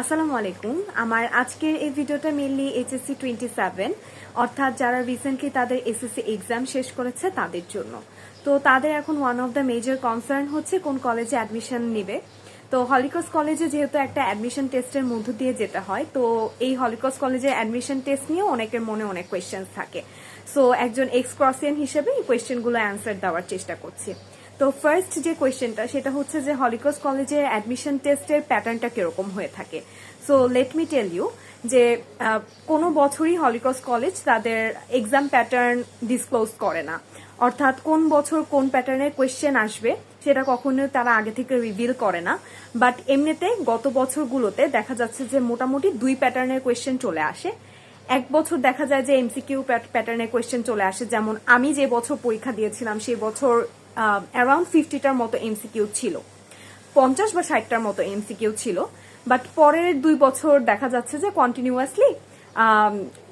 আসসালামু আলাইকুম। আমার আজকের এই ভিডিওটা মেনলি এইচএসসি টোয়েন্টি সেভেন অর্থাৎ যারা রিসেন্টলি তাদের এসএসসি এক্সাম শেষ করেছে তাদের জন্য। তো তাদের এখন one of the major concern হচ্ছে কোন কলেজে অ্যাডমিশন নেবে। তো হলিক্রস কলেজে যেহেতু একটা অ্যাডমিশন টেস্টের মধ্য দিয়ে যেতে হয়, তো এই হলিক্রস কলেজে অ্যাডমিশন টেস্ট নিয়েও অনেকের মনে অনেক কোয়েশ্চেন থাকে। সো একজন এক্স ক্রসিয়ান হিসেবে এই কোয়েশ্চেনগুলো অ্যান্সার দেওয়ার চেষ্টা করছি। তো ফার্স্ট যে কোয়েশ্চেনটা সেটা হচ্ছে যে হলিক্রস কলেজে অ্যাডমিশন টেস্টের প্যাটার্নটা কীরকম হয়ে থাকে? So let me tell you যে কোনো বছরই হলিক্রস কলেজ তাদের এক্সাম প্যাটার্ন ডিসক্লোজ করে না। অর্থাৎ কোন বছর কোন প্যাটার্নের কোয়েশ্চেন আসবে, সেটা কখনো তারা আগে থেকে রিভিল করে না। বাট এমনিতে গত বছরগুলোতে দেখা যাচ্ছে যে মোটামুটি দুই প্যাটার্নের কোয়েশ্চেন চলে আসে। এক বছর দেখা যায় যে এমসিকিউ প্যাটার্নের কোয়েশ্চেন চলে আসে। যেমন আমি যে বছর পরীক্ষা দিয়েছিলাম সেই বছর অ্যারাউন্ড ফিফটিটার মতো এমসিকিউ ছিল। পঞ্চাশ বা ষাটটার মতো এমসিকিউ ছিল। বাট পরের দুই বছর দেখা যাচ্ছে যে কন্টিনিউয়াসলি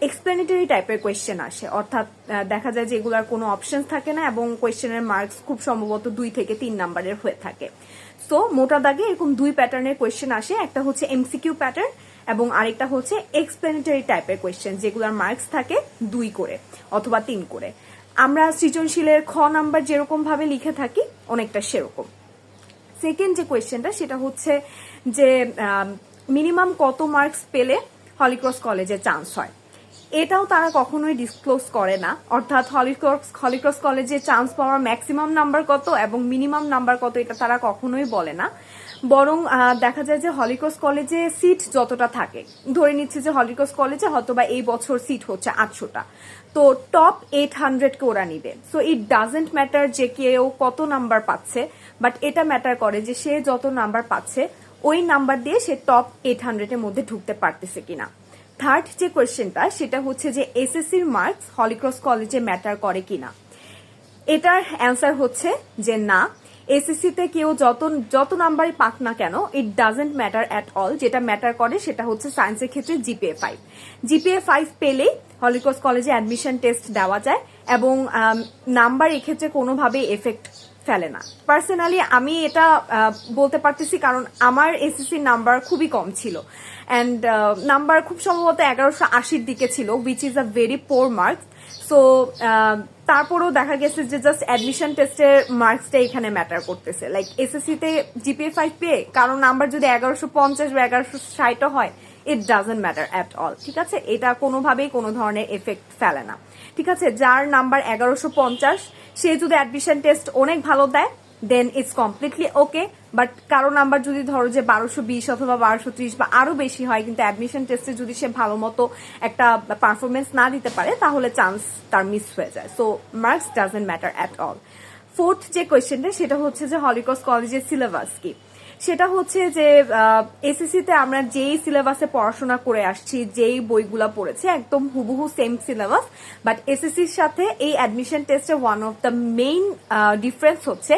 এক্সপ্লেনেটরি টাইপের কোয়েশ্চেন আসে। অর্থাৎ দেখা যায় যে এগুলার কোনো অপশন থাকে না এবং কোয়েশ্চেনের মার্কস খুব সম্ভবত দুই থেকে তিন নাম্বারের হয়ে থাকে। সো মোটা দাগে এরকম দুই প্যাটার্নের কোয়েশ্চেন আসে। একটা হচ্ছে এমসিকিউ প্যাটার্ন এবং আরেকটা হচ্ছে এক্সপ্লেনেটরি টাইপের কোয়েশ্চেন যেগুলোর মার্কস থাকে দুই করে অথবা তিন করে। আমরা সৃজনশীলের খ নাম্বার যেরকম ভাবে লিখে থাকি, অনেকটা সেরকম। সেকেন্ড যে কোয়েশ্চেনটা সেটা হচ্ছে যে মিনিমাম কত মার্কস পেলে হলিক্রস কলেজে চান্স হয়? এটাও তারা কখনোই ডিসক্লোজ করে না। অর্থাৎ হলিক্রস হলিক্রস কলেজে চান্স পাওয়ার ম্যাক্সিমাম নাম্বার কত এবং মিনিমাম নাম্বার কত, এটা তারা কখনোই বলে না। বরং দেখা যায় যে হলিক্রস কলেজে সিট যতটা থাকে, ধরে নিচ্ছে যে হলিক্রস কলেজে হয়তোবা এই বছর সিট হচ্ছে আটশোটা। তো টপ এইট হান্ড্রেডকে ওরা নিবে। সো ইট ডাজেন্ট ম্যাটার যে কেউ কত নাম্বার পাচ্ছে বাট এটা ম্যাটার করে যে সে যত নাম্বার পাচ্ছে, ওই নাম্বার দিয়ে সে টপ এইট হান্ড্রেডের মধ্যে ঢুকতে পারতেছে কিনা। থার্ড যে কোয়েশ্চেনটা সেটা হচ্ছে যে এসএসসির মার্কস হলিক্রস কলেজে ম্যাটার করে কিনা। এটার অ্যান্সার হচ্ছে যে না এসএসসি তে কেউ যত যত নাম্বারই পাক না কেন it doesn't matter at all যেটা ম্যাটার করে সেটা হচ্ছে সায়েন্সের ক্ষেত্রে জিপিএ ফাইভ জিপিএ ফাইভ পেলেই হলিক্রস কলেজে অ্যাডমিশন টেস্ট দেওয়া যায় এবং নাম্বার এক্ষেত্রে কোনোভাবে এফেক্ট ফেলে না। পার্সোনালি আমি এটা বলতে পারতেছি কারণ আমার এসএসসি নাম্বার খুবই কম ছিল। অ্যান্ড নাম্বার খুব সম্ভবত এগারোশো আশির দিকে ছিল which is a very poor marks so তারপরেও দেখা গেছে যে জাস্ট অ্যাডমিশন টেস্টের মার্কসটা এখানে ম্যাটার করতেছে। লাইক এসএসসি তে জিপিএ ফাইভ পেয়ে কারণ নাম্বার যদি এগারোশো পঞ্চাশ বা এগারোশো ষাটও হয় it doesn't matter at all ঠিক আছে? এটা কোনোভাবেই কোনো ধরনের এফেক্ট ফেলে না। ঠিক আছে? যার নাম্বার এগারোশো পঞ্চাশ, সে যদি অ্যাডমিশন টেস্ট অনেক ভালো দেয় then it's completely okay but কারও নাম্বার যদি ধরো যে বারোশো বিশ অথবা বারোশো ত্রিশ বা আরও বেশি হয়, কিন্তু অ্যাডমিশন টেস্টে যদি সে ভালো মতো একটা পারফরমেন্স না দিতে পারে, তাহলে চান্স তার মিস হয়ে যায়। So marks doesn't matter at all fourth যে কোয়েশ্চেনটা সেটা হচ্ছে যে হলিকস কলেজের সিলেবাস কি? সেটা হচ্ছে যে এসএসসি তে আমরা যেই সিলেবাসে পড়াশোনা করে আসছি, যেই বইগুলা পড়েছি, একদম হুবহু সেম সিলেবাস বাট এসএসসির সাথে এই অ্যাডমিশন টেস্টের one of the main difference হচ্ছে।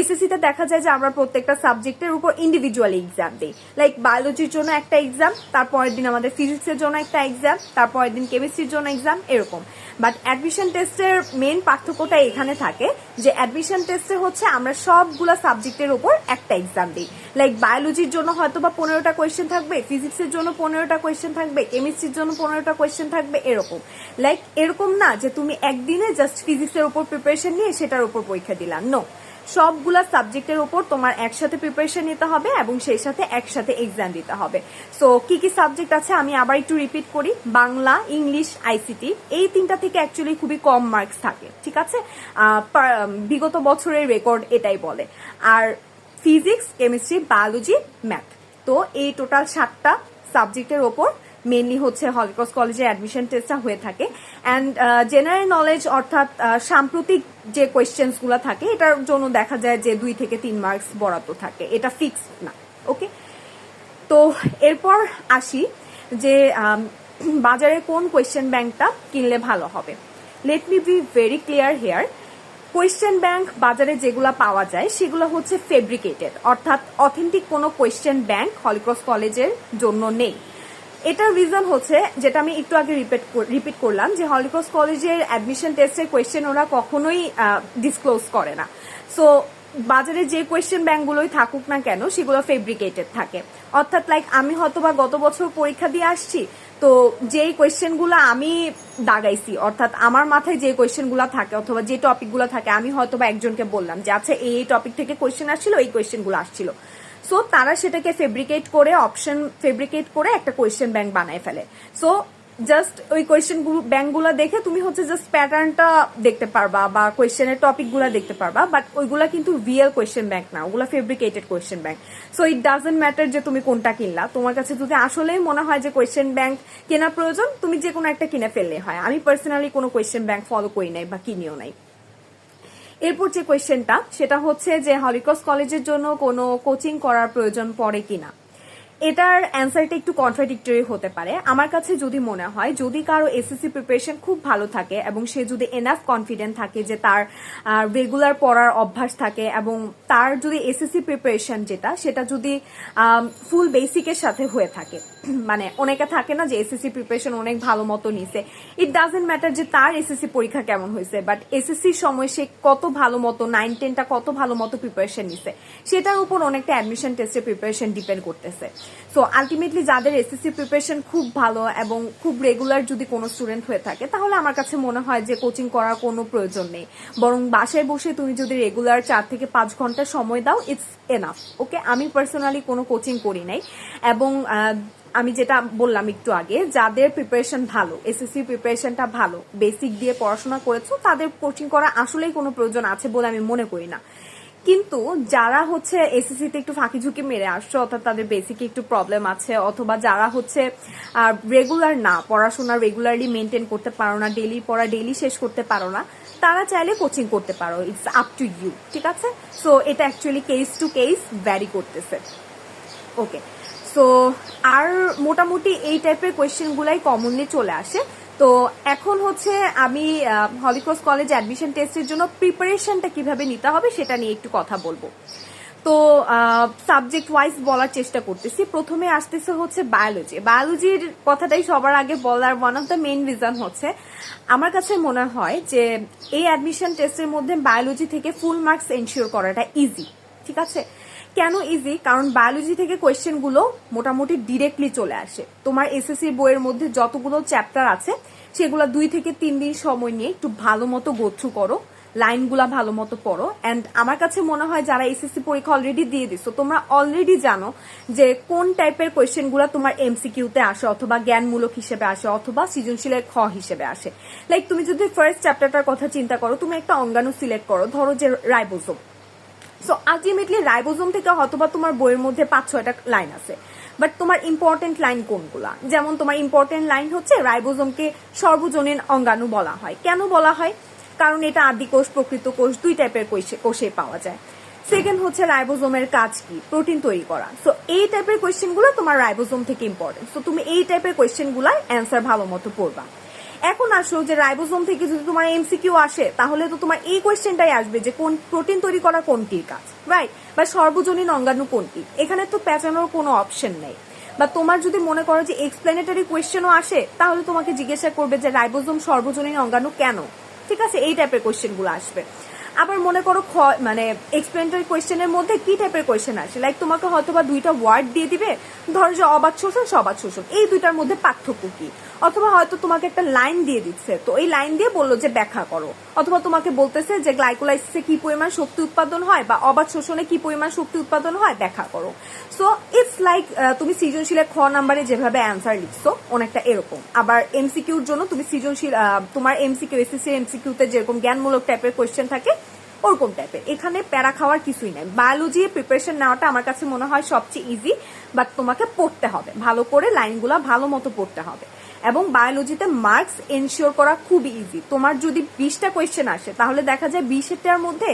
এসএসসি তে দেখা যায় যে আমরা প্রত্যেকটা সাবজেক্টের উপর ইন্ডিভিজুয়ালি এক্সাম দিই। লাইক বায়োলজির জন্য একটা এক্সাম তারপরের দিন আমাদের ফিজিক্সের জন্য একটা এক্সাম তারপরের দিন কেমিস্ট্রির জন্য এক্সাম এরকম। বাট অ্যাডমিশন টেস্টের মেন পার্থক্যটা এখানে থাকে যে অ্যাডমিশন টেস্টে হচ্ছে আমরা সবগুলো সাবজেক্টের ওপর একটা এক্সাম দিই। লাইক বায়োলজির জন্য হয়তো বা পনেরোটা কোয়েশ্চেন থাকবে ফিজিক্সের জন্য পনেরোটা কোয়েশ্চেন থাকবে কেমিস্ট্রির জন্য পনেরোটা কোয়েশ্চেন থাকবে, এরকম। লাইক এরকম না যে তুমি একদিনে জাস্ট ফিজিক্সের উপর প্রিপারেশন নিয়ে সেটার উপর পরীক্ষা দিলাম নো সবগুলা সাবজেক্টের উপর তোমার একসাথে প্রিপারেশন নিতে হবে এবং সেই সাথে একসাথে এক্সাম দিতে হবে। সো কি কি সাবজেক্ট আছে আমি আবার একটু রিপিট করি। বাংলা, ইংলিশ আইসিটি এই তিনটা থেকে অ্যাকচুয়ালি খুবই কম মার্কস থাকে, ঠিক আছে? বিগত বছরের রেকর্ড এটাই বলে। আর ফিজিক্স কেমিস্ট্রি বায়োলজি ম্যাথ তো এই টোটাল সাতটা সাবজেক্টের ওপর মেনলি হচ্ছে হলিক্রস কলেজে অ্যাডমিশন টেস্টটা হয়ে থাকে। অ্যান্ড জেনারেল নলেজ অর্থাৎ সাম্প্রতিক যে কোয়েশ্চেন্সগুলো থাকে, এটার জন্য দেখা যায় যে দুই থেকে তিন মার্কস বরাদ্দ থাকে। এটা ফিক্সড না ওকে তো এরপর আসি যে বাজারে কোন কোয়েশ্চেন ব্যাংকটা কিনলে ভালো হবে। Let me be very clear here question bank বাজারে যেগুলো পাওয়া যায়, সেগুলো হচ্ছে ফেব্রিকেটেড অর্থাৎ অথেন্টিক কোনো কোয়েশ্চেন ব্যাংক হলিক্রস কলেজের জন্য নেই। এটার রিজন হচ্ছে যেটা আমি একটু আগে রিপিট রিপিট করলাম যে হলিক্রস কলেজের অ্যাডমিশন টেস্টের কোয়েশ্চেন ওরা কখনোই ডিসক্লোজ করে না। সো বাজারে যে কোয়েশ্চেন ব্যাংকগুলোই থাকুক না কেন, সেগুলো ফেব্রিকেটেড থাকে। অর্থাৎ লাইক আমি হয়তো বা গত বছর পরীক্ষা দিয়ে আসছি, তো যেই কোয়েশ্চেনগুলো আমি দাগাইছি, অর্থাৎ আমার মাথায় যে কোয়েশ্চেনগুলো থাকে, অথবা যে টপিকগুলো থাকে, আমি হয়তো বা একজনকে বললাম যে আচ্ছা এই টপিক থেকে কোয়েশ্চেন আসছিল, এই কোয়েশ্চেনগুলো আসছিল। সো তারা সেটাকে ফেব্রিকেট করে অপশন ফেব্রিকেট করে একটা কোয়েশ্চেন ব্যাংক বানায় ফেলে। সো জাস্ট ওই কোয়েশ্চেন ব্যাংকগুলো দেখে তুমি হচ্ছে জাস্ট প্যাটার্নটা দেখতে পারবা বা কোয়েশ্চেনের টপিকগুলো দেখতে পারবা বাট ওইগুলা কিন্তু রিয়েল কোয়েশ্চেন ব্যাংক না, ওগুলা fabricated question bank so it doesn't matter যে তুমি কোনটা কিনলা, তোমার কাছে যদি আসলেই মনে হয় যে কোয়েশ্চেন ব্যাংক কেনা প্রয়োজন, তুমি যে কোনো একটা কিনে ফেললে হয়। আমি পার্সোনালি কোনো কোয়েশ্চেন ব্যাংক ফলো করি নাই বা কিনিও নাই। এরপর যে কোয়েশ্চেনটা, সেটা হচ্ছে যে হলিক্রস কলেজের জন্য কোনো কোচিং করার প্রয়োজন পড়ে কিনা? এটার অ্যান্সারটা একটু কন্ট্রাডিক্টরি হতে পারে। আমার কাছে যদি মনে হয়, যদি কারও এসএসসি প্রিপারেশন খুব ভালো থাকে এবং সে যদি এনাফ কনফিডেন্ট থাকে যে তার রেগুলার পড়ার অভ্যাস থাকে এবং তার যদি এসএসসি প্রিপারেশন যেটা, সেটা যদি ফুল বেসিকের সাথে হয়ে থাকে মানে অনেকে থাকে না যে এসএসসি প্রিপারেশন অনেক ভালো মতো নিছে। ইট ডাজেন্ট ম্যাটার যে তার এসএসসি পরীক্ষা কেমন হয়েছে বাট এসএসসির সময় সে কত ভালো মতো নাইন টেনটা কত ভালো মতো প্রিপারেশন নিছে, সেটার উপর অনেকটা অ্যাডমিশন টেস্টের প্রিপারেশন ডিপেন্ড করতেছে। সো আলটিমেটলি যাদের এসএসসি প্রিপারেশন খুব ভালো এবং খুব রেগুলার যদি কোনো স্টুডেন্ট হয়ে থাকে, তাহলে আমার কাছে মনে হয় যে কোচিং করার কোনো প্রয়োজন নেই। বরং বাসায় বসে তুমি যদি রেগুলার চার থেকে পাঁচ ঘণ্টা সময় দাও ইটস এনাফ ওকে আমি পার্সোনালি কোনো কোচিং করি নাই। এবং আমি যেটা বললাম একটু আগে, যাদের প্রিপারেশন ভালো এসএসসি প্রিপারেশনটা ভালো বেসিক দিয়ে পড়াশোনা করেছ, তাদের কোচিং করা আসলেই কোনো প্রয়োজন আছে বলে আমি মনে করি না। কিন্তু যারা হচ্ছে এসএসসিতে একটু ফাঁকি ঝুঁকি মেরে আসছে, অর্থাৎ তাদের বেসিকে একটু প্রবলেম আছে, অথবা যারা হচ্ছে রেগুলার না, পড়াশোনা রেগুলারলি মেনটেন করতে পারো না ডেলি পড়া ডেলি শেষ করতে পারো না, তারা চাইলে কোচিং করতে পারো ইটস আপ টু ইউ ঠিক আছে? সো এটা actually case to case vary করতেছে। ওকে সো আর মোটামুটি এই টাইপের কোয়েশ্চেনগুলাই কমনলি চলে আসে। তো এখন হচ্ছে আমি হলিক্রস কলেজ অ্যাডমিশন টেস্টের জন্য প্রিপারেশনটা কীভাবে নিতে হবে সেটা নিয়ে একটু কথা বলব। তো সাবজেক্ট ওয়াইজ বলার চেষ্টা করতেছি। প্রথমে আসতেছে হচ্ছে বায়োলজি বায়োলজির কথাটাই সবার আগে বলার one of the main reason হচ্ছে, আমার কাছে মনে হয় যে এই অ্যাডমিশন টেস্টের মধ্যে বায়োলজি থেকে ফুল মার্কস এনশিওর করাটা ইজি ঠিক আছে? কেন ইজি কারণ বায়োলজি থেকে কোয়েশ্চেনগুলো মোটামুটি ডিরেক্টলি চলে আসে। তোমার এসএসসি বইয়ের মধ্যে যতগুলো চ্যাপ্টার আছে, সেগুলো দুই থেকে তিন দিন সময় নিয়ে একটু ভালো মতো গোথ্রু করো লাইনগুলা ভালো মতো পড়ো। অ্যান্ড আমার কাছে মনে হয় যারা এসএসসি পরীক্ষা অলরেডি দিয়ে দিছো, তোমরা অলরেডি জানো যে কোন টাইপের কোয়েশ্চেনগুলো তোমার এমসিকিউতে আসে, অথবা জ্ঞানমূলক হিসেবে আসে, অথবা সৃজনশীলের খ হিসেবে আসে। লাইক তুমি যদি ফার্স্ট চ্যাপ্টারটার কথা চিন্তা করো, তুমি একটা অঙ্গাণু সিলেক্ট করো। ধরো যে রাইবোজোম সো আলটিমেটলি রাইবোজোম থেকে হয়তোবা তোমার বইয়ের মধ্যে পাঁচ, ছয়টা লাইন আছে। বাট তোমার ইম্পর্টেন্ট লাইন কোনগুলা? যেমন তোমার ইম্পর্টেন্ট লাইন হচ্ছে রাইবোজোমকে সর্বজনীন অঙ্গাণু বলা হয়। কেন বলা হয়? কারণ এটা আদি কোষ, প্রকৃত কোষ, দুই টাইপের কোষে পাওয়া যায়। সেকেন্ড হচ্ছে রাইবোজোমের কাজ কি? প্রোটিন তৈরি করা। সো এই টাইপের কোয়েশ্চেনগুলো তোমার রাইবোজোম থেকে ইম্পর্টেন্ট সো তুমি এই টাইপের কোয়েশ্চেনগুলোর অ্যান্সার ভালো মতো পড়বা। এখন আসো যে রাইবোজোম থেকে যদি তোমার এমসিকিউ আসে, তাহলে তো তোমার এই কোয়েশ্চেনটাই আসবে যে কোন প্রোটিন তৈরি করা কোনটির কাজ রাইট বা সর্বজনীন অঙ্গাণু কোনটি? এখানে তো পেঁচানোর কোনো অপশন নেই। বা তোমার যদি মনে করো যে এক্সপ্লেনেটারি কোয়েশ্চেনও আসে, তাহলে তোমাকে জিজ্ঞাসা করবে যে রাইবোজোম সর্বজনীন অঙ্গাণু কেন? ঠিক আছে? এই টাইপের কোয়েশ্চেনগুলো আসবে। আবার মনে করো মানে এক্সপ্লেনেটারি কোয়েশ্চেনের মধ্যে কি টাইপের কোয়েশ্চেন আসে? লাইক তোমাকে হয়তো বা দুইটা ওয়ার্ড দিয়ে দিবে, ধরো যে অবাধ শোষণ সবাদ শোষণ। এই দুইটার মধ্যে পার্থক্য কি? অথবা হয়তো তোমাকে একটা লাইন দিয়ে দিচ্ছে। তো এই লাইন দিয়ে বলল যে, ব্যাখ্যা করো। অথবা তোমাকে বলতেছে যে, গ্লাইকোলাইসিসে কি পরিমাণ শক্তি উৎপাদন হয় বা অবাধ শোষণে কি পরিমাণ শক্তি উৎপাদন হয়? ব্যাখ্যা করো। সো ইটস লাইক তুমি সৃজনশীলের খ নাম্বারে যেভাবে অ্যান্সার লিখছো, অনেকটা এরকম। আবার এমসিকিউর জন্য তুমি সৃজনশীল তোমার এমসিকিউ এসএসসি এমসিকিউতে যেরকম জ্ঞানমূলক টাইপের কোয়েশ্চেন থাকে, ওরকম টাইপের এখানে প্যারা খাওয়ার কিছুই নাই। বায়োলজি প্রিপারেশন নেওয়াটা আমার কাছে মনে হয় সবচেয়ে ইজি বাট তোমাকে পড়তে হবে। ভালো করে লাইনগুলো ভালো মতো পড়তে হবে। এবং বায়োলজিতে মার্কস এনশিওর করা খুব ইজি তোমার যদি বিশটা কোয়েশ্চেন আসে, তাহলে দেখা যায় বিশটার মধ্যে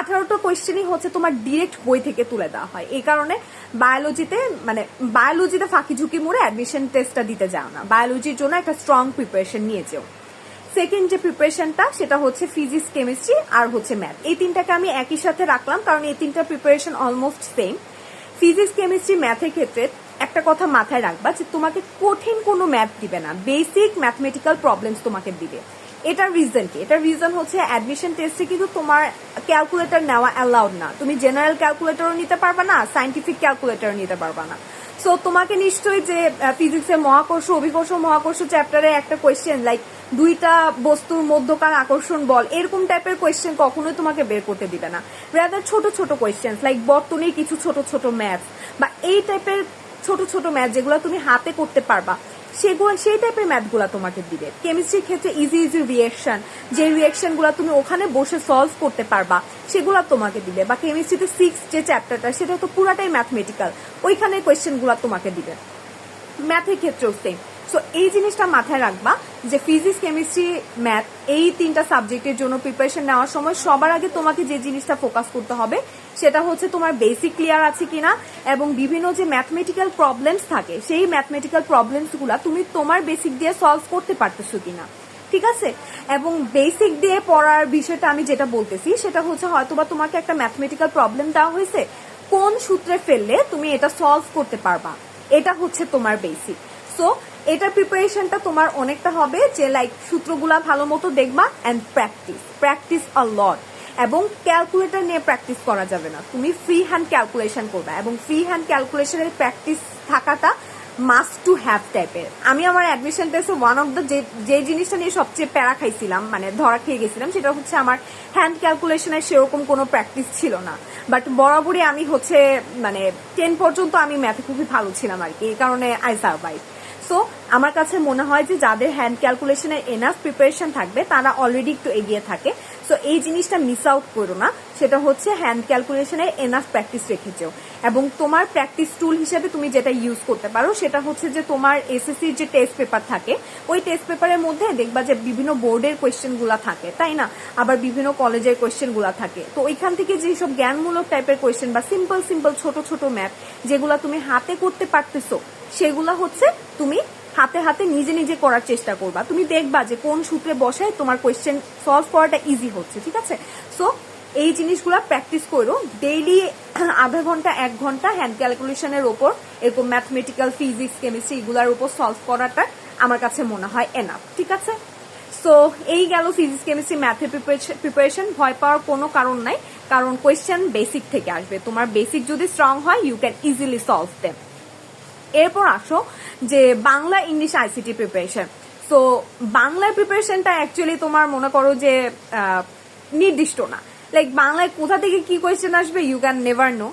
আঠারোটা কোয়েশ্চেনই হচ্ছে তোমার ডিরেক্ট বই থেকে তুলে দেওয়া হয়। এই কারণে বায়োলজিতে মানে বায়োলজিতে ফাঁকি ঝুঁকি মোড়ে অ্যাডমিশন টেস্টটা দিতে যাও না। বায়োলজির জন্য একটা স্ট্রং প্রিপারেশন নিয়ে যেও। সেকেন্ড যে প্রিপারেশনটা সেটা হচ্ছে ফিজিক্স কেমিস্ট্রি আর হচ্ছে ম্যাথ এই তিনটাকে আমি একই সাথে রাখলাম, কারণ এই তিনটা preparation almost same physics chemistry ম্যাথের ক্ষেত্রে একটা কথা মাথায় রাখবা যে তোমাকে কঠিন কোনো ম্যাথ দিবে না। বেসিক ম্যাথমেটিক্যাল প্রবলেমস তোমাকে দিবে। এটার রিজন কি? এটার রিজন হচ্ছে অ্যাডমিশন টেস্টে কিন্তু তোমার ক্যালকুলেটর নেওয়া অ্যালাউড না। তুমি জেনারেল ক্যালকুলেটরও নিতে পারবা না সাইন্টিফিক ক্যালকুলেটরও নিতে পারবা না। সো তোমাকে নিশ্চয়ই যে ফিজিক্সের মহাকর্ষ, অভিকর্ষ মহাকর্ষ চ্যাপ্টারে একটা কোয়েশ্চেন লাইক দুইটা বস্তুর মধ্যকার আকর্ষণ বল, এরকম টাইপের কোয়েশ্চেন কখনোই তোমাকে বের করতে দিবে না। রাদার ছোট ছোট কোয়েশ্চেন লাইক বর্তনীর কিছু ছোট ছোট ম্যাথ বা এই টাইপের ছোট ছোট ম্যাথ যেগুলো তুমি হাতে করতে পারবা, সেগুলো, সেই টাইপের ম্যাথগুলো তোমাকে দিবে। কেমিস্ট্রির ক্ষেত্রে ইজি ইজি রিয়েকশন যে রিয়েকশনগুলো তুমি ওখানে বসে সলভ করতে পারবা, সেগুলো তোমাকে দিবে। বা কেমিস্ট্রিতে সিক্স যে চ্যাপ্টারটা সেটা তো পুরাটাই ম্যাথমেটিক্যাল ওইখানে কোয়েশ্চেনগুলো তোমাকে দিবে। ম্যাথের ক্ষেত্রেও সেম সো এই জিনিসটা মাথায় রাখবা যে ফিজিক্স কেমিস্ট্রি ম্যাথ এই তিনটা সাবজেক্টের জন্য প্রিপারেশন নেওয়ার সময় সবার আগে তোমাকে যে জিনিসটা ফোকাস করতে হবে সেটা হচ্ছে তোমার বেসিক ক্লিয়ার আছে কিনা এবং বিভিন্ন যে ম্যাথমেটিক্যাল প্রবলেমস থাকে, সেই ম্যাথমেটিক্যাল প্রবলেমসগুলো তুমি তোমার বেসিক দিয়ে সলভ করতে পারতেছো কিনা, ঠিক আছে? এবং বেসিক দিয়ে পড়ার বিষয়টা আমি যেটা বলতেছি, সেটা হচ্ছে হয়তোবা তোমাকে একটা ম্যাথমেটিক্যাল প্রবলেম দেওয়া হয়েছে, কোন সূত্রে ফেললে তুমি এটা সলভ করতে পারবা? এটা হচ্ছে তোমার বেসিক সো এটার প্রিপারেশনটা তোমার অনেকটা হবে যে লাইক সূত্রগুলা ভালো মতো দেখবা and practice practice a lot এবং ক্যালকুলেটর নিয়ে প্র্যাকটিস করা যাবে না। তুমি ফ্রি হ্যান্ড ক্যালকুলেশন করবে এবং ফ্রি হ্যান্ড ক্যালকুলেশনের প্র্যাকটিস থাকাটা মাস্ট টু হ্যাভ টাইপের আমি আমার অ্যাডমিশন টেস্টে ওয়ান অফ দ্য যে জিনিসটা নিয়ে সবচেয়ে প্যারা খাইছিলাম মানে ধরা খেয়ে গেছিলাম, সেটা হচ্ছে আমার হ্যান্ড ক্যালকুলেশনের সেরকম কোনো প্র্যাকটিস ছিল না। বাট বরাবরই আমি হচ্ছে মানে টেন পর্যন্ত আমি ম্যাথে খুবই ভালো ছিলাম আর কি, এই কারণে আই সার্ভাইভ সো আমার কাছে মনে হয় যে যাদের হ্যান্ড ক্যালকুলেশনের এনাফ প্রিপারেশন থাকবে, তারা অলরেডি একটু এগিয়ে থাকে। সো এই জিনিসটা মিস আউট করো না। সেটা হচ্ছে হ্যান্ড ক্যালকুলেশনের এনাফ প্র্যাকটিস রেখেছো। এবং তোমার প্র্যাকটিস টুল হিসেবে তুমি যেটা ইউজ করতে পারো, সেটা হচ্ছে যে তোমার এসএসসির যে টেস্ট পেপার থাকে, ওই টেস্ট পেপারের মধ্যে দেখবা যে বিভিন্ন বোর্ডের কোয়েশ্চেনগুলো থাকে, তাই না? আবার বিভিন্ন কলেজের কোয়েশ্চেনগুলো থাকে। তো ওইখান থেকে যেসব জ্ঞানমূলক টাইপের কোয়েশ্চেন বা সিম্পল সিম্পল ছোট ছোট ম্যাথ যেগুলো তুমি হাতে করতে পারতেছো সেগুলো হচ্ছে তুমি হাতে হাতে নিজে নিজে করার চেষ্টা করবা। তুমি দেখবা যে কোন সূত্রে বসায় তোমার কোয়েশ্চেন সলভ করাটা ইজি হচ্ছে, ঠিক আছে? সো এই জিনিসগুলো প্র্যাকটিস করো। ডেইলি আধা ঘণ্টা, এক ঘণ্টা হ্যান্ড ক্যালকুলেশনের ওপর, এরকম ম্যাথমেটিক্যাল ফিজিক্স কেমিস্ট্রি এগুলার উপর সলভ করাটা আমার কাছে মনে হয় এনাফ ঠিক আছে? সো এই গেল ফিজিক্স কেমিস্ট্রি ম্যাথের প্রিপারেশন ভয় পাওয়ার কোনো কারণ নাই, কারণ কোয়েশ্চেন বেসিক থেকে আসবে। তোমার বেসিক যদি স্ট্রং হয় you can easily solve them এরপর আসো যে Bangla English ICT preparation so বাংলার প্রিপারেশনটা অ্যাকচুয়ালি তোমার মনে করো যে নির্দিষ্ট না। লাইক বাংলায় কোথা থেকে কি কোয়েশ্চেন আসবে ইউ ক্যান নেভার নো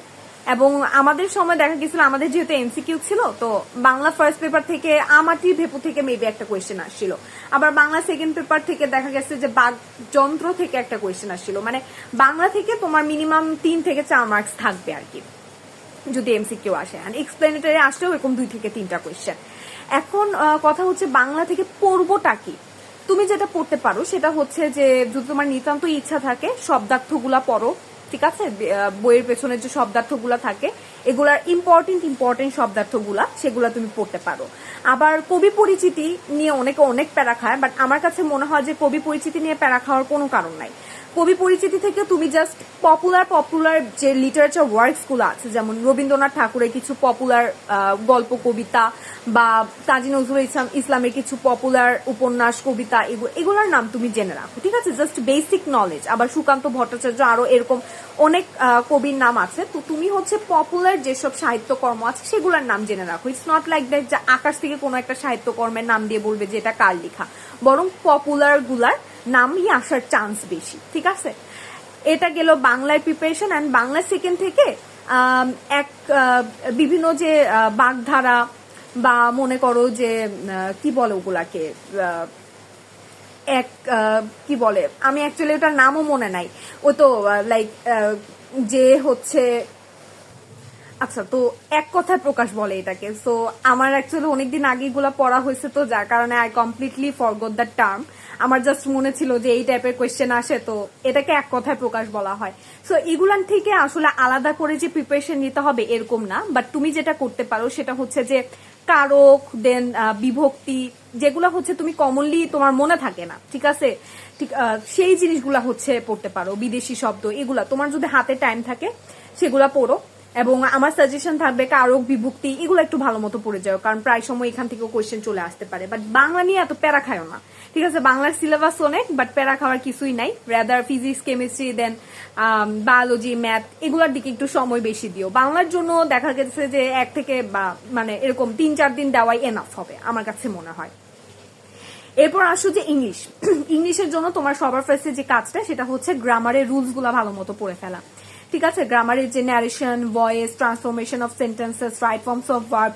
এবং আমাদের সময় দেখা গেছিল, আমাদের যেহেতু এমসিকিউ ছিল, তো বাংলা ফার্স্ট পেপার থেকে আমাটি ভেপু থেকে মেবি একটা কোয়েশ্চেন আসছিল। আবার বাংলা সেকেন্ড পেপার থেকে দেখা গেছে যে বাঘ যন্ত্র থেকে একটা কোয়েশ্চেন আসছিল। মানে বাংলা থেকে তোমার মিনিমাম তিন থেকে চার মার্কস থাকবে আর কি। যদি এমসিকিউ আসে। অ্যান্ড এক্সপ্লেনেটরি আসলেও এরকম দুই থেকে তিনটা কোয়েশ্চেন এখন কথা হচ্ছে বাংলা থেকে পড়বোটা কি? তুমি যেটা পড়তে পারো, সেটা হচ্ছে যে যদি তোমার নিতান্ত ইচ্ছা থাকে, শব্দার্থগুলা পড়ো, ঠিক আছে? বইয়ের পেছনে যে শব্দার্থগুলা থাকে, এগুলার ইম্পর্টেন্ট ইম্পর্টেন্ট শব্দার্থগুলা, সেগুলা তুমি পড়তে পারো। আবার কবি পরিচিতি নিয়ে অনেকে অনেক প্যারা খায় বাট আমার কাছে মনে হয় যে কবি পরিচিতি নিয়ে প্যারা খাওয়ার কোনো কারণ নাই। কবি পরিচিতি থেকে তুমি জাস্ট পপুলার পপুলার যে লিটারেচার ওয়ার্কসগুলো আছে, যেমন রবীন্দ্রনাথ ঠাকুরের কিছু পপুলার গল্প, কবিতা বা কাজী নজরুল ইসলাম, ইসলামের কিছু পপুলার উপন্যাস, কবিতা এগুলো এগুলোর নাম তুমি জেনে রাখো, ঠিক আছে? জাস্ট বেসিক নলেজ আবার সুকান্ত ভট্টাচার্য আরও এরকম অনেক কবির নাম আছে। তো তুমি হচ্ছে পপুলার যেসব সাহিত্যকর্ম আছে, সেগুলোর নাম জেনে রাখো। ইটস নট লাইক দ্যাট যে আকাশ থেকে কোনো একটা সাহিত্যকর্মের নাম দিয়ে বলবে যে এটা কার লেখা। বরং পপুলারগুলার নামই আসার চান্স বেশি, ঠিক আছে? এটা গেল বাংলায় প্রিপারেশন অ্যান্ড বাংলা সেকেন্ড থেকে এক বিভিন্ন যে বাগধারা বা মনে করো যে কি বলে ওগুলাকে এক কি বলে? আমি অ্যাকচুয়ালি ওটার নামও মনে নাই। ও তো লাইক যে হচ্ছে আচ্ছা তো এক কথায় প্রকাশ বলে এটাকে। সো আমার অ্যাকচুয়ালি অনেকদিন আগে এগুলা পড়া হয়েছে তো, যার কারণে I completely forgot the term আমার জাস্ট মনে ছিল যে এই টাইপের কোয়েশ্চেন আসে, তো এটাকে এক কথায় প্রকাশ বলা হয়। সো এগুলান থেকে আসলে আলাদা করে যে প্রিপারেশন নিতে হবে এরকম না বাট তুমি যেটা করতে পারো সেটা হচ্ছে যে কারক দেন বিভক্তি, যেগুলো হচ্ছে তুমি কমনলি তোমার মনে থাকে না, ঠিক আছে? ঠিক সেই জিনিসগুলা হচ্ছে পড়তে পারো, বিদেশি শব্দ, এগুলা। তোমার যদি হাতে টাইম থাকে, সেগুলা পড়ো। এবং আমার সাজেশন থাকবে কারক, বিভক্তি, এগুলো একটু ভালো মতো পড়ে যাও, কারণ প্রায় সময় এখান থেকে কোয়েশ্চেন চলে আসতে পারে। বাট বাংলা নিয়ে এত প্যারা খায়ও না। ঠিক আছে, বাংলার সিলেবাস অনেক বাট প্যারা খাওয়ার কিছুই নাই। Rather physics chemistry then biology math এগুলোর দিকে একটু সময় বেশি দিও। বাংলার জন্য দেখা গেছে যে এক থেকে বা মানে এরকম তিন, চার দিন দেওয়াই এনাফ হবে, আমার কাছে মনে হয়। এরপর আসো যে ইংলিশ। ইংলিশের জন্য তোমার সবার ফার্স্টে যে কাজটা, সেটা হচ্ছে গ্রামারের রুলসগুলা ভালো মতো পড়ে ফেলা। ঠিক আছে? গ্রামারের যে narration voice transformation of sentences right forms of verb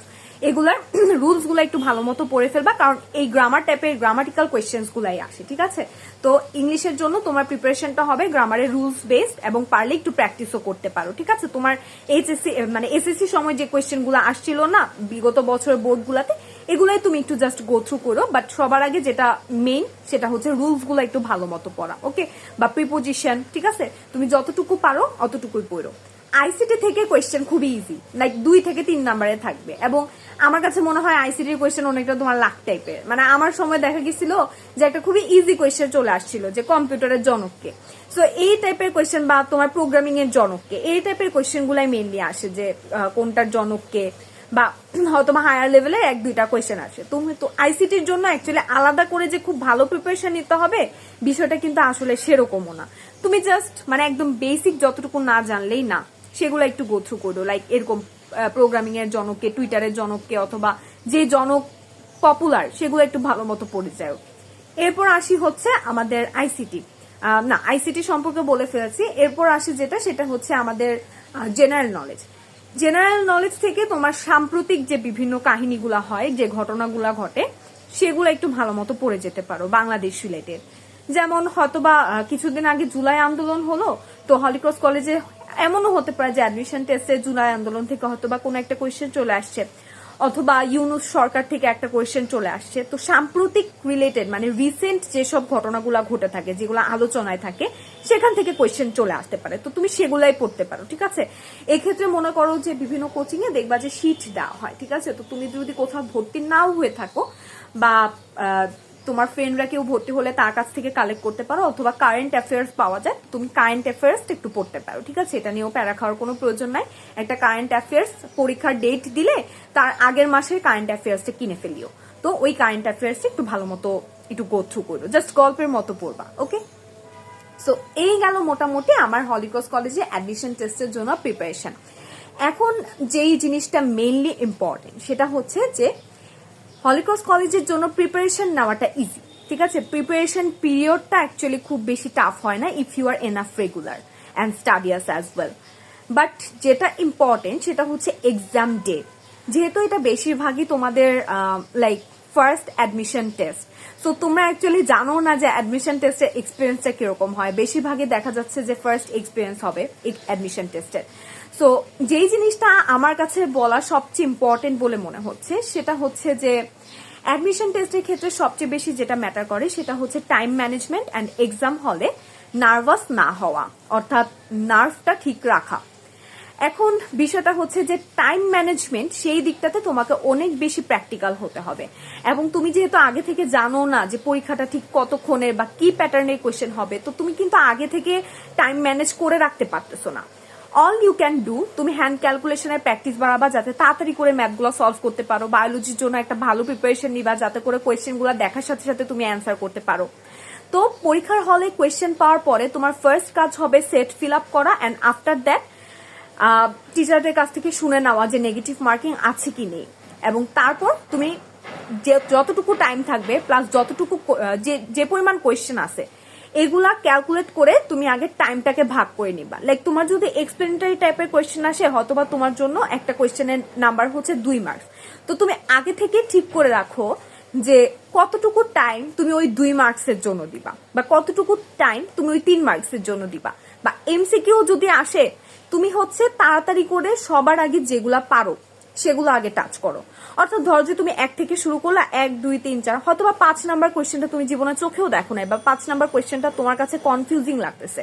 এগুলার রুলসগুলো একটু ভালো মতো পড়ে ফেলবা, কারণ এই গ্রামার টাইপের গ্রামাটিক্যাল কোয়েশ্চেন্স গুলাই আসে, ঠিক আছে? তো ইংলিশের জন্য তোমার প্রিপারেশনটা হবে গ্রামারের রুলস বেসড এবং পারলে একটু প্র্যাকটিসও করতে পারো, ঠিক আছে? তোমার এইচএসসি মানে এসএসসি সময় যে কোয়েশ্চেনগুলো আসছিল না, বিগত বছরের বোর্ড গুলাতে এগুলাই তুমি একটু জাস্ট গো থ্রু করো বাট সবার আগে যেটা মেইন সেটা হচ্ছে রুলসগুলো একটু ভালো মতো পড়া ওকে বা প্রিপোজিশন ঠিক আছে? তুমি যতটুকু পারো, অতটুকুই পড়ো। আইসিটি থেকে কোয়েশ্চেন খুবই ইজি লাইক দুই থেকে তিন নাম্বারে থাকবে। এবং আমার কাছে মনে হয় আইসিটির কোয়েশ্চেন অনেকটা তোমার লাখ টাইপের মানে আমার সময় দেখা গেছিল যে একটা খুবই ইজি কোয়েশ্চেন চলে আসছিল, যে কম্পিউটারের জনককে। সো এই টাইপের কোয়েশ্চেন বা তোমার প্রোগ্রামিং এর জনককে, এই টাইপের কোয়েশ্চেন গুলাই মেনলি আসে যে কোনটার জনককে বা হয়তো হায়ার লেভেলে এক, দুইটা কোয়েশ্চেন আসে তুমি তো আইসিটির জন্য অ্যাকচুয়ালি আলাদা করে যে খুব ভালো প্রিপারেশন নিতে হবে, বিষয়টা কিন্তু আসলে সেরকমও না। তুমি জাস্ট মানে একদম বেসিক যতটুকু না জানলেই না, সেগুলো একটু গো থ্রু করো। লাইক এরকম প্রোগ্রামিং এর জনককে টুইটারের জনককে অথবা যে জনক পপুলার সেগুলো একটু ভালো মতো পড়ে যায় এরপর আসি হচ্ছে আমাদের আইসিটি না আইসিটি সম্পর্কে বলে ফেলেছি। এরপর আসি যেটা, সেটা হচ্ছে আমাদের জেনারেল নলেজ জেনারেল নলেজ থেকে তোমার সাম্প্রতিক যে বিভিন্ন কাহিনীগুলা হয়, যে ঘটনাগুলো ঘটে, সেগুলো একটু ভালো মতো পড়ে যেতে পারো, বাংলাদেশ রিলেটেড যেমন হয়তোবা কিছুদিন আগে জুলাই আন্দোলন হলো, তো হলিক্রস কলেজে এমনও হতে পারে যে অ্যাডমিশন টেস্টে জুলাই আন্দোলন থেকে হয়তো বা কোনো একটা কোয়েশ্চেন চলে আসছে। অথবা ইউনুস সরকার থেকে একটা কোয়েশ্চেন চলে আসছে। তো সাম্প্রতিক রিলেটেড মানে রিসেন্ট যেসব ঘটনাগুলো ঘটে থাকে, যেগুলো আলোচনায় থাকে, সেখান থেকে কোয়েশ্চেন চলে আসতে পারে। তো তুমি সেগুলাই পড়তে পারো, ঠিক আছে? এক্ষেত্রে মনে করো যে বিভিন্ন কোচিং এ দেখবা যে সিট দেওয়া হয়, ঠিক আছে? তো তুমি যদি কোথাও ভর্তি নাও হয়ে থাকো বা তোমার ফ্রেন্ডরা কেউ ভর্তি হলে তার কাছ থেকে কালেক্ট করতে পারো, অথবা কারেন্ট অ্যাফেয়ার্স পাওয়া যায়, তুমি কারেন্ট অ্যাফেয়ার্স একটু পড়তে পারো, ঠিক আছে? এটা নিয়েও প্যারা খাওয়ার কোনো প্রয়োজন নাই। একটা কারেন্ট অ্যাফেয়ার্স পরীক্ষার ডেট দিলে তার আগের মাসের কারেন্ট অ্যাফেয়ার্সটা কিনে ফেলিও। তো ওই কারেন্ট অ্যাফেয়ার্স একটু ভালো মতো একটু গো থ্রু করো জাস্ট গল্পের মতো পড়বা ওকে সো এই গেল মোটামুটি আমার হলিক্রস কলেজে অ্যাডমিশন টেস্টের জন্য প্রিপারেশন এখন যেই জিনিসটা মেইনলি ইম্পর্টেন্ট সেটা হচ্ছে যে হলিক্রস কলেজের জন্য প্রিপারেশন নেওয়াটা ইজি ঠিক আছে? প্রিপারেশন পিরিয়ডটা অ্যাকচুয়ালি খুব বেশি টাফ হয় না if you are enough regular and studious as well but যেটা ইম্পর্টেন্ট সেটা হচ্ছে এক্সাম ডে যেহেতু এটা বেশিরভাগই তোমাদের like first admission test so তোমরা অ্যাকচুয়ালি জানো না যে অ্যাডমিশন টেস্টের এক্সপিরিয়েন্সটা কীরকম হয়। বেশিরভাগই দেখা যাচ্ছে যে ফার্স্ট এক্সপিরিয়েন্স হবে অ্যাডমিশন টেস্টের সো যেই জিনিসটা আমার কাছে বলা সবচেয়ে ইম্পর্টেন্ট বলে মনে হচ্ছে, সেটা হচ্ছে যে অ্যাডমিশন টেস্টের ক্ষেত্রে সবচেয়ে বেশি যেটা ম্যাটার করে, সেটা হচ্ছে টাইম ম্যানেজমেন্ট অ্যান্ড এক্সাম হলে নার্ভাস না হওয়া। অর্থাৎ নার্ভটা ঠিক রাখা। এখন বিষয়টা হচ্ছে যে টাইম ম্যানেজমেন্ট সেই দিকটাতে তোমাকে অনেক বেশি প্র্যাকটিক্যাল হতে হবে। এবং তুমি যেহেতু আগে থেকে জানো না যে পরীক্ষাটা ঠিক কতক্ষণের বা কি প্যাটার্নের কোয়েশ্চেন হবে, তো তুমি কিন্তু আগে থেকে টাইম ম্যানেজ করে রাখতে পারতেছো না। অল ইউ ক্যান ডু তুমি হ্যান্ড ক্যালকুলেশনের প্র্যাকটিস বাড়াবা যাতে তাড়াতাড়ি করে ম্যাথগুলো সলভ করতে পারো বায়োলজির জন্য একটা ভালো প্রিপারেশন নিবা যাতে করে কোয়েশ্চেনগুলো দেখার সাথে সাথে তুমি অ্যান্সার করতে পারো। তো পরীক্ষার হলে কোয়েশ্চেন পাওয়ার পরে তোমার ফার্স্ট কাজ হবে সেট ফিল আপ করা অ্যান্ড আফটার দ্যাট টিচারদের কাছ থেকে শুনে নেওয়া যে নেগেটিভ মার্কিং আছে কি নেই। এবং তারপর তুমি যতটুকু টাইম থাকবে প্লাস যতটুকু যে পরিমাণ কোয়েশ্চেন আছে, এগুলা ক্যালকুলেট করে তুমি আগে টাইমটাকে ভাগ করে নিবা। লাইক তোমার যদি এক্সপেরিমেন্টারি টাইপের কোয়েশ্চেন আসে, হয়তোবা তোমার জন্য একটা কোয়েশ্চেনের নাম্বার হচ্ছে দুই মার্কস তো তুমি আগে থেকে ঠিক করে রাখো যে কতটুকু টাইম তুমি ওই দুই মার্কসের জন্য দিবা বা কতটুকু টাইম তুমি ওই তিন মার্কসের জন্য দিবা। বা এমসিকিউ যদি আসে, তুমি হচ্ছে তাড়াতাড়ি করে সবার আগে যেগুলা পারো, সেগুলো আগে টাচ করো। অর্থাৎ ধরো যে তুমি এক থেকে শুরু করলা, এক, দুই, তিন, চার হয়তো বা পাঁচ নাম্বার কোয়েশ্চেনটা তুমি জীবনে চোখেও দেখো নাই বা পাঁচ নাম্বার কোয়েশ্চেনটা তোমার কাছে কনফিউজিং লাগতেছে।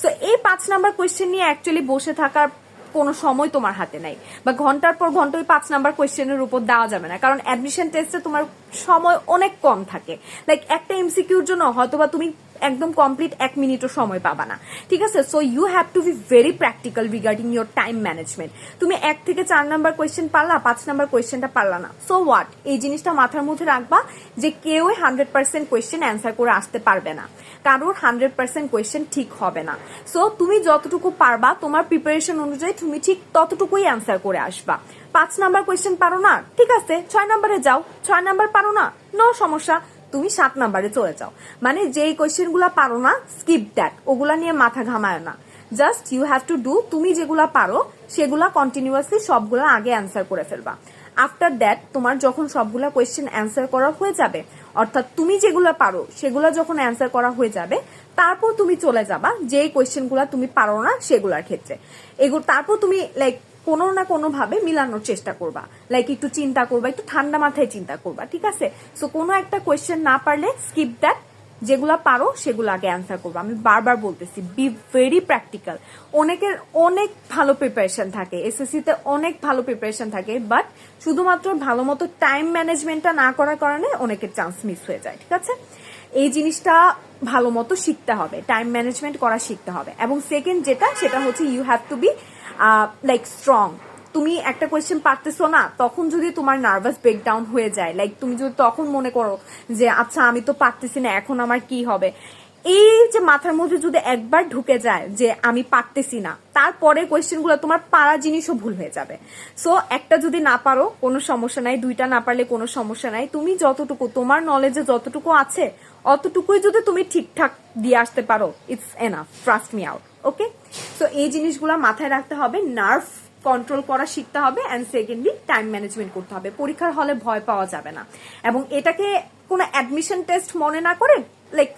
সো এই পাঁচ নাম্বার কোয়েশ্চেন নিয়ে অ্যাকচুয়ালি বসে থাকার কোনো সময় তোমার হাতে নাই। বা ঘণ্টার পর ঘণ্টা ওই পাঁচ নাম্বার কোয়েশ্চেনের উপর দেওয়া যাবে না। কারণ অ্যাডমিশন টেস্টে তোমার সময় অনেক কম থাকে। লাইক একটা এমসিকিউর জন্য হয়তোবা তুমি একদম কমপ্লিট এক মিনিটও সময় পাবা না। ঠিক আছে? So you have to be very practical regarding your time management তুমি এক থেকে চার নাম্বার কোয়েশ্চেন পারলা, পাঁচ নাম্বার কোয়েশ্চেনটা পারলা না। সো হোয়াট এই জিনিসটা মাথার মধ্যে রাখবা যে কেউই হান্ড্রেড পার্সেন্ট কোয়েশ্চেন অ্যান্সার করে আসতে পারবে না। কারোর হান্ড্রেড পার্সেন্ট কোয়েশ্চেন ঠিক হবে না। সো তুমি যতটুকু পারবা, তোমার প্রিপারেশন অনুযায়ী তুমি ঠিক ততটুকুই অ্যান্সার করে আসবা। পাঁচ নাম্বার কোয়েশ্চেন পারো না? ঠিক আছে? ছয় নাম্বারে যাও। ছয় নাম্বার পারো না? নো সমস্যা। তুমি সাত নাম্বারে চলে যাও। মানে যেই কোয়েশ্চেনগুলা পারো না স্কিপ দ্যাট ওগুলা নিয়ে মাথা ঘামায় না। Just you have to do তুমি যেগুলা পারো, সেগুলা কন্টিনিউয়াসলি সবগুলা আগে অ্যান্সার করে ফেলবা। আফটার দ্যাট তোমার যখন সবগুলা কোয়েশ্চেন অ্যান্সার করা হয়ে যাবে, অর্থাৎ তুমি যেগুলো পারো, সেগুলো যখন অ্যান্সার করা হয়ে যাবে, তারপর তুমি চলে যাবা, যেই কোয়েশ্চেনগুলো তুমি পারো না, সেগুলোর ক্ষেত্রে। এগুলো তারপর তুমি লাইক কোনো না কোনো ভাবে মিলানোর চেষ্টা করবা। লাইক একটু চিন্তা করবা, একটু ঠান্ডা মাথায় চিন্তা করবা, ঠিক আছে? সো কোনো একটা কোয়েশ্চেন না পারলে স্কিপ দ্যাট যেগুলা পারো, সেগুলো আগে অ্যান্সার করব। আমি বারবার বলতেছি বি ভেরি প্র্যাকটিক্যাল অনেকের অনেক ভালো প্রিপারেশন থাকে। এসএসসি তে অনেক ভালো প্রিপারেশন থাকে বাট শুধুমাত্র ভালো মতো টাইম ম্যানেজমেন্টটা না করার কারণে অনেকের চান্স মিস হয়ে যায়, ঠিক আছে? এই জিনিসটা ভালো মতো শিখতে হবে। টাইম ম্যানেজমেন্ট করা শিখতে হবে। এবং সেকেন্ড যেটা, সেটা হচ্ছে you have to be like strong তুমি একটা কোয়েশ্চেন পারতেছো না, তখন যদি তোমার নার্ভাস ব্রেকডাউন হয়ে যায় লাইক তুমি যদি তখন মনে করো যে আচ্ছা আমি তো পারতেছি না, এখন আমার কি হবে? এই যে মাথার মধ্যে যদি একবার ঢুকে যায় যে, আমি পারতেছি না, তারপরে কোয়েশ্চেনগুলো তোমার পারা জিনিসও ভুল হয়ে যাবে। সো একটা যদি না পারো, কোনো সমস্যা নাই, দুইটা না পারলে কোনো সমস্যা নাই। তুমি যতটুকু, তোমার নলেজে যতটুকু আছে, অতটুকুই যদি তুমি ঠিকঠাক দিয়ে আসতে পারো it's enough trust me out okay so এই জিনিসগুলো মাথায় রাখতে হবে নার্ভ কন্ট্রোল করা শিখতে হবে অ্যান্ড সেকেন্ডলি টাইম ম্যানেজমেন্ট করতে হবে। পরীক্ষার হলে ভয় পাওয়া যাবে না। এবং এটাকে কোনো অ্যাডমিশন টেস্ট মনে না করে লাইক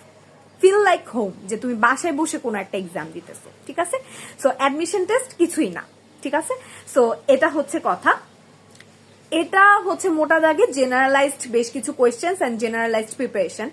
ফিল লাইক হোম যে তুমি বাসায় বসে কোনো একটা এক্সাম দিতেছো, ঠিক আছে? সো অ্যাডমিশন টেস্ট কিছুই না, ঠিক আছে? সো এটা হচ্ছে কথা। এটা হচ্ছে মোটা দাগে জেনারেলাইজড বেশ কিছু কোয়েশ্চেন্স অ্যান্ড জেনারেলাইজড প্রিপারেশন